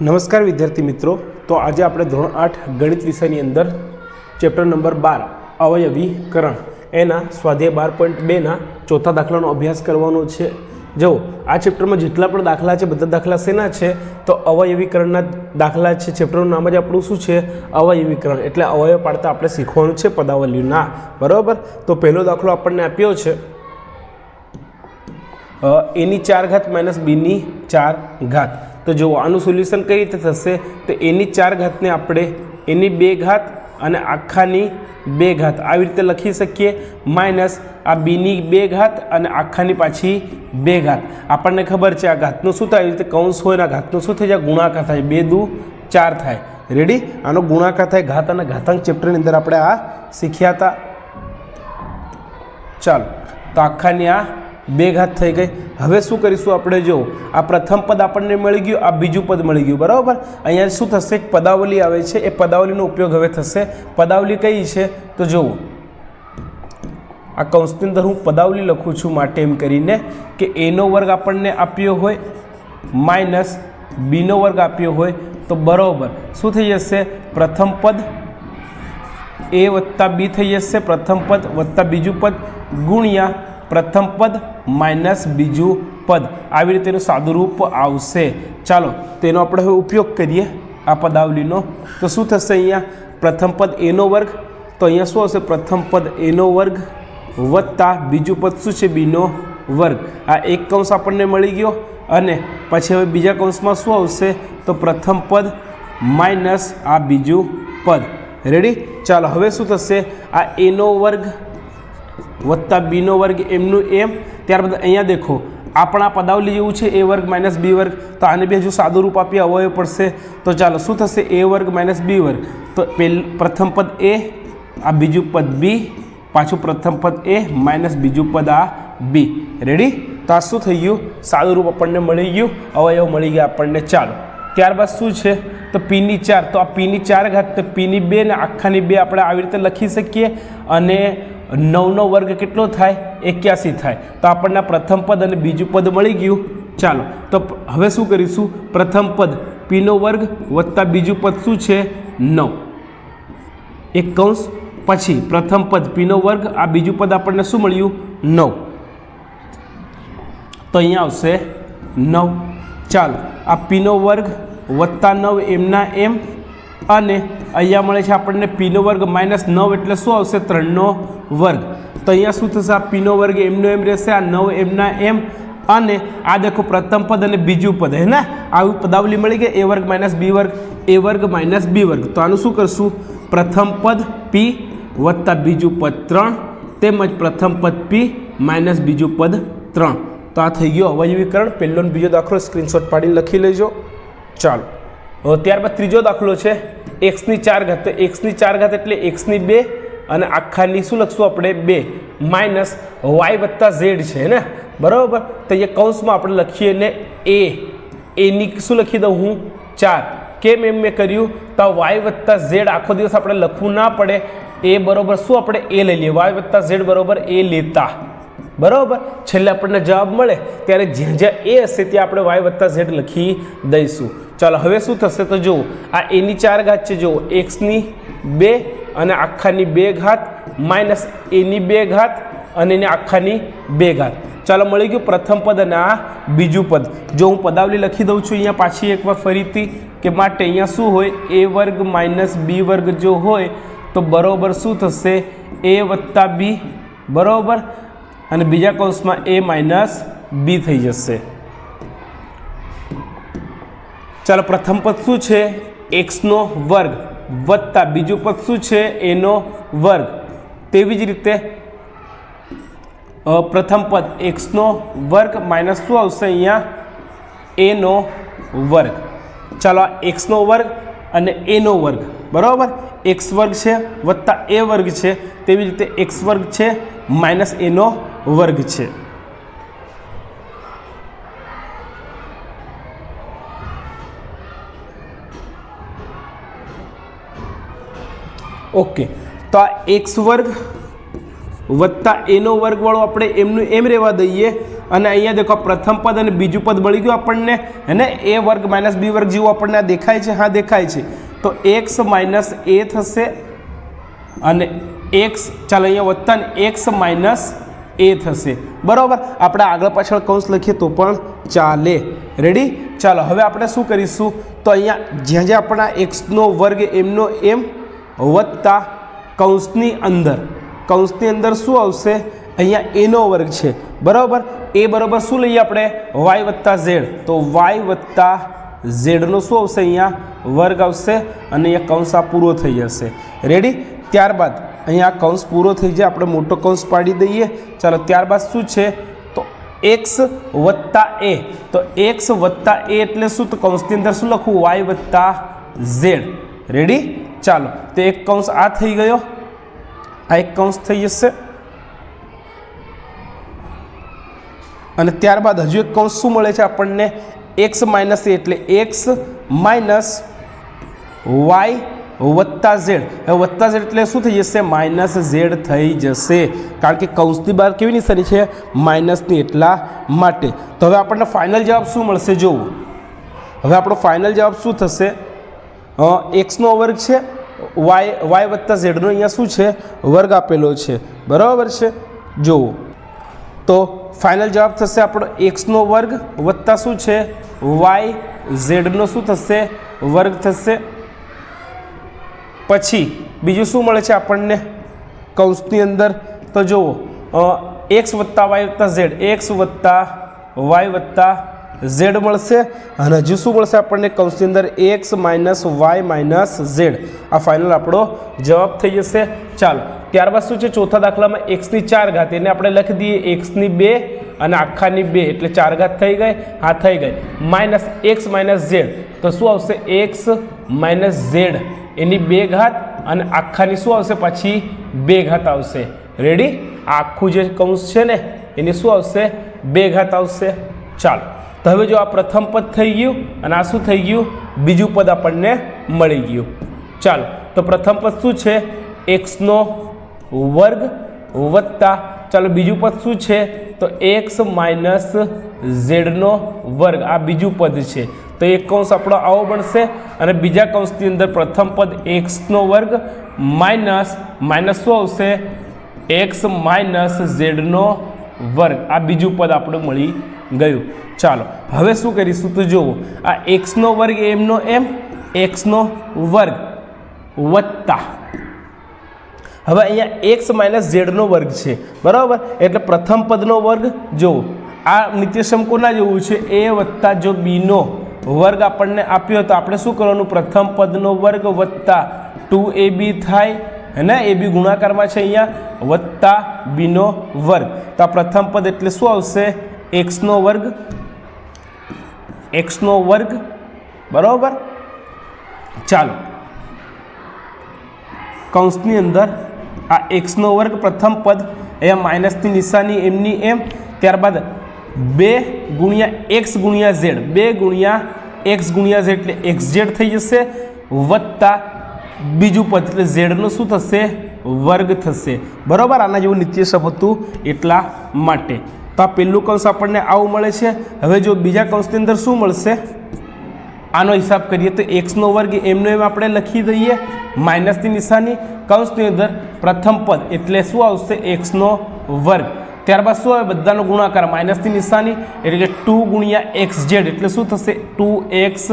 નમસ્કાર વિદ્યાર્થી મિત્રો. તો આજે આપણે ધોરણ આઠ ગણિત વિષયની અંદર ચેપ્ટર નંબર બાર, અવયવીકરણ. એના સ્વાધ્યાય બાર પોઈન્ટ બેના ચોથા દાખલાનો અભ્યાસ કરવાનો છે. જો, આ ચેપ્ટરમાં જેટલા પણ દાખલા છે, બધા દાખલા શેના છે? તો અવયવીકરણના દાખલા છે. ચેપ્ટરનું નામ જ આપણું શું છે? અવયવીકરણ. એટલે અવયવ પાડતા આપણે શીખવાનું છે પદાવલીના. બરાબર? તો પહેલો દાખલો આપણને આપ્યો છે. એની ચાર ઘાત માઇનસ બીની ચાર ઘાત. તો જુઓ આનું સોલ્યુશન કઈ રીતે થશે? તો એની ચાર ઘાતને આપણે એની બે ઘાત અને આખાની બે ઘાત આવી રીતે લખી શકીએ. માઇનસ આ બીની બે ઘાત અને આખાની પાછી બે ઘાત. આપણને ખબર છે આ ઘાતનું શું થાય? રીતે કૌંસ હોય આ ઘાતનું શું થઈ જાય ગુણાકાર થાય. બે દુ ચાર થાય. રેડી આનો ગુણાકાર થાય ઘાત અને ઘાતાંક ચેપ્ટરની અંદર આપણે આ શીખ્યા હતા ચાલો. તો આખાની આ બે ઘાત થઈ ગઈ. હવે શું કરીશું આપણે? જો, આ પ્રથમ પદ આપણને મળી ગયું, આ બીજું પદ મળી ગયું, બરાબર? અહીંયા શું થશે? એક પદાવલી આવે છે. એ પદાવલીનો ઉપયોગ હવે થશે. પદાવલી કઈ છે? તો જુઓ આ કૌંસની અંદર હું પદાવલી લખું છું માટે એમ કરીને કે એનો વર્ગ આપણને આપ્યો હોય, માઇનસ બીનો વર્ગ આપ્યો હોય, તો બરાબર. શું થઈ જશે? પ્રથમ પદ એ વત્તા બી થઈ જશે. પ્રથમ પદ વત્તા બીજું પદ ગુણ્યા પ્રથમ પદ માઇનસ બીજું પદ. આવી રીતે એનું સાદુરૂપ આવશે. ચાલો, તેનો આપણે હવે ઉપયોગ કરીએ આ પદાવલીનો. તો શું થશે અહીંયા? પ્રથમ પદ એનો વર્ગ. તો અહીંયા શું હશે પ્રથમ પદ એનો વર્ગ વત્તા બીજું પદ શું છે? બીનો વર્ગ. આ એક કૌંસ આપણને મળી ગયો. અને પછી હવે બીજા કૌંસમાં શું આવશે? તો પ્રથમ પદ માઇનસ આ બીજું પદ. રેડી ચાલો, હવે શું થશે? આ એનો વર્ગ વત્તા બીનો વર્ગ એમનું એમ. ત્યારબાદ અહીંયા દેખો, આપણા પદાવલી જેવું છે, એ વર્ગ માઇનસ બી વર્ગ. તો આને બી હજુ સાદું રૂપ આપી અવયવ પડશે. તો ચાલો, શું થશે? એ વર્ગ માઇનસ બી વર્ગ. તો પહેલું પ્રથમ પદ એ, આ બીજું પદ બી, પાછું પ્રથમ પદ એ, માઇનસ બીજું પદ આ બી. રેડી તો આ શું થઈ ગયું? સાદું રૂપ આપણને મળી ગયું. અવયવ મળી ગયા આપણને. ચાલો, ત્યારબાદ શું છે? તો પીની ચાર. તો આ પીની ચાર ઘાત, તો પીની બે ને આખાની બે આપણે આવી રીતે લખી શકીએ. અને નવનો વર્ગ કેટલો થાય? એક્યાસી થાય. તો આપણને પ્રથમ પદ અને બીજું પદ મળી ગયું. ચાલો, તો હવે શું કરીશું? પ્રથમ પદ પીનો વર્ગ વત્તા બીજું પદ શું છે? નવ. એક કૌંસ. પછી પ્રથમ પદ પીનો વર્ગ, આ બીજું પદ આપણને શું મળ્યું? નવ. તો અહીંયા આવશે નવ. ચાલો, આ પીનો વર્ગ વત્તા નવ એમના એમ અને અહીંયા મળે છે આપણને પીનો વર્ગ માઇનસ નવ એટલે શું આવશે? ત્રણનો વર્ગ. તો અહીંયા શું થશે? આ પીનો વર્ગ એમનો એમ રહેશે, આ નવ એમના એમ. અને આ દેખો પ્રથમ પદ અને બીજું પદ, હે ને? આવી પદાવલી મળી ગઈ. એ વર્ગ માઇનસ બી વર્ગ, એ વર્ગ માઇનસ બી વર્ગ. તો આનું શું કરશું? પ્રથમ પદ પી વત્તા બીજું પદ ત્રણ, તેમજ પ્રથમ પદ પી માઇનસ બીજું પદ ત્રણ. તો આ થઈ ગયો અવયવીકરણ. પહેલો બીજો દાખલો સ્ક્રીનશોટ પાડી લખી લેજો. ચાલો. ત્યારબાદ ત્રીજો દાખલો છે. એક્સની ચાર ઘાત એક્સની ચાર ઘાત એટલે એક્સની બે અને આખાની શું લખશું આપણે? બે. માઇનસ વાય વત્તા ઝેડ છે ને? બરાબર? તો એ કૌંસમાં આપણે લખીએ ને એ એની શું લખી દઉં હું? ચાર. કેમ એમ મેં કર્યું? તો વાય વત્તા ઝેડ આખો દિવસ આપણે લખવું ના પડે. એ બરાબર શું આપણે? એ લઈ લઈએ. વાય વત્તા ઝેડ બરોબર એ લેતા. બરાબર? છેલ્લે આપણને જવાબ મળે ત્યારે જ્યાં જ્યાં એ હશે ત્યાં આપણે વાય વત્તા ઝેડ લખી દઈશું. ચાલો, હવે શું થશે તો જુઓ, આ એની ચાર ઘાત છે, જુઓ એક્સની બે અને આખાની બે ઘાત માઇનસ એની બે ઘાત અને એની આખાની બે ઘાત. ચાલો, મળી ગયું પ્રથમ પદ અને આ બીજું પદ. જો હું પદાવલી લખી દઉં છું, અહીંયા પાછી એકવાર ફરીથી કે માટે અહીંયા શું હોય? એ વર્ગ માઇનસ બી વર્ગ જો હોય તો બરોબર શું થશે? એ વત્તા બી બરોબર? અને બીજા કૌંસમાં એ માઇનસ બી થઈ જશે. ચાલો પ્રથમ પદ શું છે? એક્સનો વર્ગ વત્તા બીજું પદ શું છે? એનો વર્ગ. તેવી જ રીતે પ્રથમ પદ એક્સનો વર્ગ માઇનસ શું આવશે અહીંયા? એનો વર્ગ. ચાલો આ એક્સનો વર્ગ અને એનો વર્ગ. બરાબર? એક્સ વર્ગ છે વત્તા એ વર્ગ છે. તેવી રીતે એક્સ વર્ગ છે માઇનસ એનો વર્ગ છે. ઓકે, તો આ એક્સ વર્ગ વત્તા એનો વર્ગવાળો આપણે એમનું એમ રહેવા દઈએ. અને અહીંયા દેખો પ્રથમ પદ અને બીજું પદ મળી ગયું આપણને. અને એ વર્ગ માઇનસ બી વર્ગ જેવું આપણને આ દેખાય છે, હા દેખાય છે. તો એક્સ માઇનસ એ થશે અને એક્સ ચાલો અહીંયા વત્તા ને એક્સ માઇનસ એ થશે. બરાબર? આપણે આગળ પાછળ કૌંસ લખીએ તો પણ ચાલે. રેડી ચાલો, હવે આપણે શું કરીશું? તો અહીંયા જ્યાં જ્યાં આપણા એક્સનો વર્ગ એમનો એમ વત્તા કૌંસની અંદર. કૌંસની અંદર શું આવશે? અહીંયા એનો વર્ગ છે. બરાબર? એ બરાબર શું લઈએ આપણે? વાય વત્તા ઝેડ. તો વાય વત્તા ઝેડનો શું આવશે અહીંયા? વર્ગ આવશે અને અહીંયા કૌંસા પૂરો થઈ જશે. રેડી ત્યારબાદ અહીંયા કૌંસ પૂરો થઈ જાય, આપણે મોટો કૌંસ પાડી દઈએ. ચાલો, ત્યારબાદ શું છે? તો એક્સ વત્તા એ તો એક્સ વત્તા એ એટલે શું? તો કૌંસની અંદર શું લખવું? વાય વત્તા ઝેડ રેડી ચાલો, તો એક કૌંસ આ થઈ ગયો. આ એક કૌંસ થઈ જશે. અને ત્યારબાદ હજુ એક કૌંસ શું મળે છે આપણને? એક્સ માઇનસ એ એટલે એક્સ માઇનસ વાય વત્તા ઝેડ. હવે વત્તા ઝેડ એટલે શું થઈ જશે? માઇનસ ઝેડ થઈ જશે. કારણ કે કૌંસની બહાર કેવી નિશાની છે? માઇનસની એટલા માટે. તો હવે આપણને ફાઇનલ જવાબ શું મળશે જોવું. હવે આપણો ફાઇનલ જવાબ શું થશે? એક્સનો વર્ગ છે. વાય વાય વત્તા ઝેડનો અહીંયા શું છે? વર્ગ આપેલો છે. બરાબર છે? જુઓ તો ફાઇનલ જવાબ થશે આપણો એક્સનો વર્ગ વત્તા શું છે? વાય ઝેડનો શું થશે? વર્ગ થશે. પછી બીજું શું મળે છે આપણને? કૌંસની અંદર તો જુઓ એક્સ વત્તા વાય વત્તા ઝેડ એક્સ વત્તા વાય વત્તા ઝેડ મળશે. અને હજુ શું મળશે આપણને? કૌંસની અંદર x minus y minus z આ ફાઇનલ આપણો જવાબ થઈ જશે. ચાલો, ત્યારબાદ શું છે? ચોથા દાખલામાં એક્સની ચાર ઘાત, એને આપણે લખી દઈએ એક્સની બે અને આખાની બે, એટલે ચાર ઘાત થઈ ગઈ, હા, થઈ ગઈ. માઇનસ એક્સ માઇનસ ઝેડ તો શું આવશે? એક્સ માઇનસ ઝેડ એની બે ઘાત અને આખાની શું આવશે? પછી બે ઘાત આવશે. રેડી આખું જે કૌંસ છે ને, એની શું આવશે? બે ઘાત આવશે. ચાલો. તો હવે જો આ પ્રથમ પદ થઈ ગયું અને આ શું થઈ ગયું? બીજું પદ આપણને મળી ગયું. ચાલો. તો પ્રથમ પદ શું છે? એક્સનો વર્ગ વત્તા, ચાલો બીજું પદ શું છે? તો એક્સ માઇનસ ઝેડનો વર્ગ. આ બીજું પદ છે. તો એક કૌંસ આપણો આવો બનશે અને બીજા કૌંસની અંદર પ્રથમ પદ એક્સનો વર્ગ માઇનસ માઇનસ શું આવશે એક્સ માઇનસ ઝેડનો વર્ગ. આ બીજું પદ આપણે મળી ગયું. ચાલો, હવે શું કરીશું તો જુઓ, આ એક્સનો વર્ગ એમનો એમ, એક્સનો વર્ગ વત્તા. હવે અહીંયા એક્સ માઇનસ ઝેડનો વર્ગ છે, બરાબર? એટલે પ્રથમ પદનો વર્ગ, જુઓ, આ નિત્યસમ કોના જેવું છે? એ વત્તા જો બીનો. વર્ગ આપણને આપ્યો તો આપણે શું કરવાનું? પ્રથમ પદનો વર્ગ વત્તા ટુ એ બી થાય હે એ બી ગુણાકારમાં છે અહીંયા. વત્તા બીનો વર્ગ. તો આ પ્રથમ પદ એટલે શું આવશે? એક્સનો વર્ગ. એક્સનો વર્ગ. બરાબર? ચાલો. કૌંસની અંદર આ એક્સનો વર્ગ પ્રથમ પદ, અહીંયા માઇનસની નિશાની, એમની એમ. ત્યારબાદ બે ગુણ્યા એક્સ ગુણ્યા ઝેડ. બે ગુણ્યા એક્સ ગુણ્યા ઝેડ એટલે એક્સ ઝેડ થઈ જશે, વત્તા બીજું પદ એટલે ઝેડનું શું થશે? વર્ગ થશે. બરાબર? આના જેવું નિત્યસમ હતું એટલા માટે. તો આ પહેલું કૌંસ આપણને આવું મળે છે. હવે જો બીજા કૌંસની અંદર શું મળશે? આનો હિસાબ કરીએ તો એક્સનો વર્ગ એમનો એમ આપણે લખી દઈએ. માઇનસની નિશાની. કૌંસની અંદર પ્રથમ પદ એટલે શું આવશે? એક્સનો વર્ગ. ત્યારબાદ શું આવે? બધાનો ગુણાકાર માઇનસની નિશાની, એટલે કે ટુ ગુણ્યા એક્સ ઝેડ. એટલે શું થશે? Two x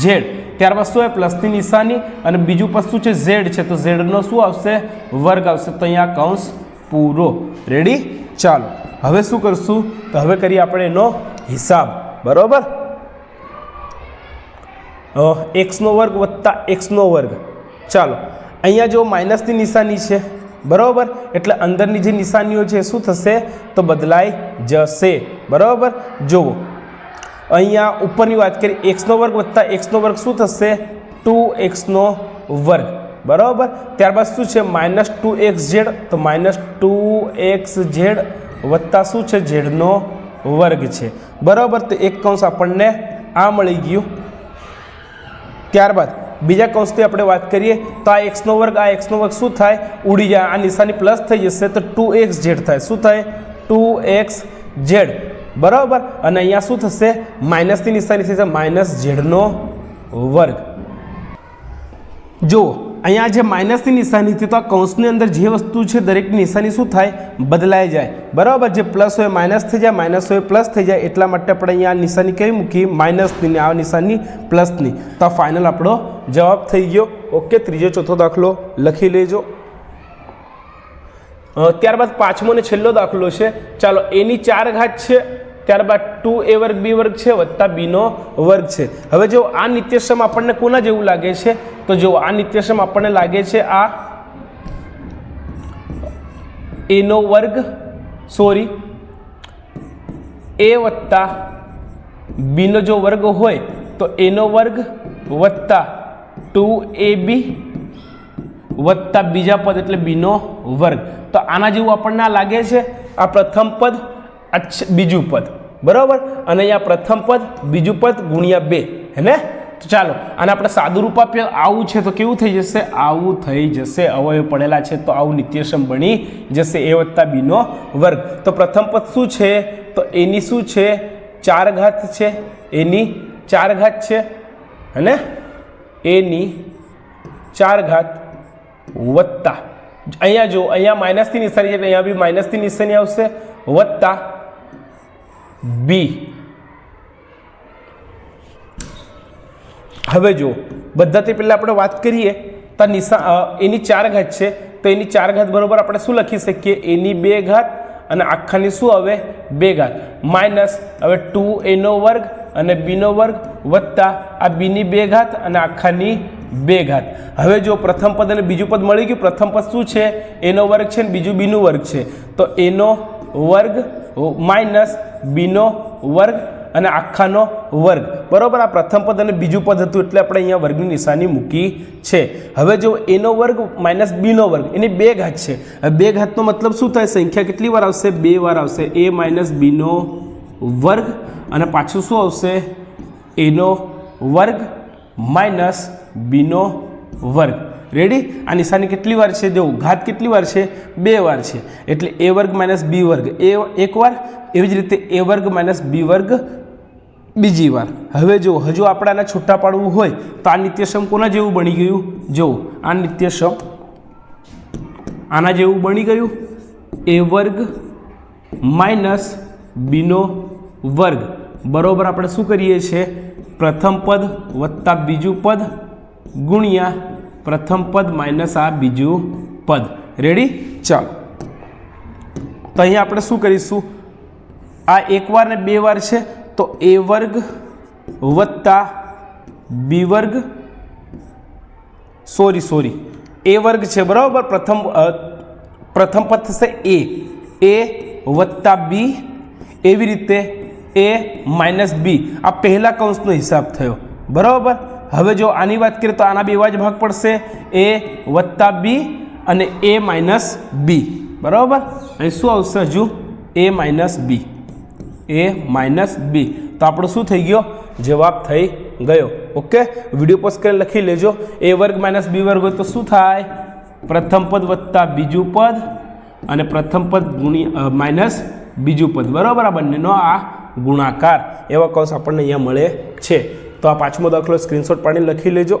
z. ત્યારબાદ શું આવે? પ્લસની નિશાની. અને બીજું પદ શું છે ઝેડ છે. તો ઝેડનો શું આવશે? વર્ગ આવશે. તો અહીંયા કૌંસ પૂરો. રેડી ચાલો. હવે શું કરશું? તો હવે કરીએ આપણે એનો હિસાબ. બરાબર? એક્સનો વર્ગ વત્તા એક્સનો વર્ગ. ચાલો. અહીંયા જો માઇનસની નિશાની છે બરાબર? એટલે અંદરની જે નિશાનીઓ છે, શું થશે? તો બદલાઈ જશે. બરાબર? જુઓ. અહીંયા ઉપરની વાત કરીએ એક્સનો વર્ગ વત્તા એક્સનો વર્ગ શું થશે? ટુ એક્સનો વર્ગ. બરાબર? ત્યારબાદ શું છે? Minus two x z. તો માઇનસ ટુ એક્સ ઝેડ વત્તા શું છે? ઝેડનો વર્ગ છે. બરાબર? તો એક કૌંસ આપણને આ મળી ગયું. ત્યારબાદ બીજા કૌંસથી આપણે વાત કરીએ તો આ એક્સનો વર્ગ, આ એક્સનો વર્ગ શું થાય? ઉડી જાય. આ નિશાની પ્લસ થઈ જશે તો ટુ એક્સ ઝેડ થાય. શું થાય? ટુ એક્સ ઝેડ બરાબર? અને અહીંયા શું થશે? માઇનસની નિશાની થશે. માઇનસ ઝેડનો વર્ગ. જુઓ. અહીંયા જે માઇનસની નિશાની હતી તો આ કૌંસની અંદર જે વસ્તુ છે, દરેકની નિશાની શું થાય? બદલાઈ જાય. બરાબર? જે પ્લસ હોય, માઇનસ થઈ જાય, માઇનસ હોય, પ્લસ થઈ જાય, એટલા માટે આપણે અહીંયા નિશાની કેવી મૂકી? માઇનસની ને આ નિશાની પ્લસની. તો ફાઇનલ આપણો જવાબ થઈ ગયો. ઓકે ત્રીજો ચોથો દાખલો લખી લેજો. ત્યારબાદ પાંચમો ને છેલ્લો દાખલો છે. ચાલો, એની ચાર ઘાત છે. ત્યારબાદ ટુ એ વર્ગ, બી વર્ગ છે, વત્તા બીનો વર્ગ છે. હવે જો આ નિત્યસમ આપણને કોના જેવું લાગે છે? તો જો આ નિત્યસમ આપણને લાગે છે આ એનો વર્ગ, સોરી, એ વત્તા બીનો જો વર્ગ હોય, તો એનો વર્ગ વત્તા ટુ એ બી વત્તા બીજા પદ એટલે બીનો વર્ગ. તો આના જેવું આપણને આ લાગે છે? આ પ્રથમ પદ આ છ- બીજું પદ. બરાબર? અને અહીંયા પ્રથમ પદ, બીજું પદ ગુણ્યા બે. હેને તો ચાલો અને આપણે સાદું રૂપ આપીએ. આવું છે તો કેવું થઈ જશે? આવું થઈ જશે. અવયવ પડેલા છે તો આવું નિત્યસમ બની જશે. એ વત્તા બીનો વર્ગ. તો પ્રથમ પદ શું છે? તો એની શું છે? ચાર ઘાત છે. એની ચાર ઘાત છે હેને એની ચાર ઘાત વત્તા. અહીંયા જો, અહીંયા માઇનસથી નિશાની છે એટલે અહીંયા બી માઇનસથી નિશાની આવશે. વત્તા. બી. હવે જો બધાથી પહેલાં આપણે વાત કરીએ તો નિશા એની ચાર ઘાત છે. તો એની ચાર ઘાત બરાબર આપણે શું લખી શકીએ? એની બે ઘાત અને આખાની શું હવે બે ઘાત. માઇનસ, હવે ટુ એનો વર્ગ અને બીનો વર્ગ વત્તા આ બીની બે ઘાત અને આખાની બે ઘાત. હવે જો પ્રથમ પદ અને બીજું પદ મળી ગયું. પ્રથમ પદ શું છે? એનો વર્ગ છે ને બીજું બીનું વર્ગ છે. તો એનો વર્ગ માઇનસ બીનો વર્ગ અને આખાનો વર્ગ. બરાબર? આ પ્રથમ પદ અને બીજું પદ હતું એટલે આપણે અહીંયા વર્ગની નિશાની મૂકી છે. હવે જો એનો વર્ગ માઇનસ બીનો વર્ગ, એની બે ઘાત છે. બે ઘાતનો મતલબ શું થાય? સંખ્યા કેટલી વાર આવશે? બે વાર આવશે. એ માઇનસ બીનો વર્ગ અને પાછું શું આવશે? એનો વર્ગ માઇનસ બીનો વર્ગ. રેડી આ નિશાની કેટલી વાર છે? જો ઘાત કેટલી વાર છે? બે વાર છે. એટલે એ વર્ગ માઇનસ બી વર્ગ. એ એક વાર એવી જ રીતે એ વર્ગ માઇનસ બી વર્ગ બીજી વાર. હવે જો હજુ આપણે આને છૂટા પાડવું હોય તો આ નિત્યસમ કોના જેવું બની ગયું? જો આ નિત્યસમ આના જેવું બની ગયું? એ વર્ગ માઇનસ બીનો વર્ગ. બરાબર, આપણે શું કરીએ છીએ? પ્રથમ પદ વત્તા બીજું પદ ગુણ્યા પ્રથમ પદ માઇનસ આ બીજું પદ. રેડી ચાલો. તો અહીંયા આપણે શું કરીશું? આ એક વાર ને બે વાર છે, તો એ વર્ગ વત્તા બી વર્ગ, સોરી સોરી, એ વર્ગ છે, બરાબર? પ્રથમ પ્રથમ પદ થશે એ. એ વત્તા બી, એવી રીતે એ માઇનસ બી. આ પહેલા કૌંસનો હિસાબ થયો. બરાબર? હવે જો આની વાત કરીએ તો આના બે એવા જ ભાગ પડશે. એ વત્તા બી અને એ માઇનસ બી. બરાબર? અહીં શું આવશે હજુ? A minus b. A minus b. તો આપણો શું થઈ ગયો? જવાબ થઈ ગયો. ઓકે? વીડિયો પોસ્ટ કરીને લખી લેજો. એ વર્ગ માઇનસ બી વર્ગ હોય તો શું થાય? પ્રથમ પદ વત્તા બીજું પદ અને પ્રથમ પદ ગુણી માઇનસ બીજું પદ. બરાબર? આ બંનેનો આ ગુણાકાર. એવા કૌશ આપણને અહીંયા મળે છે. તો આ પાંચમો દાખલો સ્ક્રીનશોટ પાડીને લખી લેજો.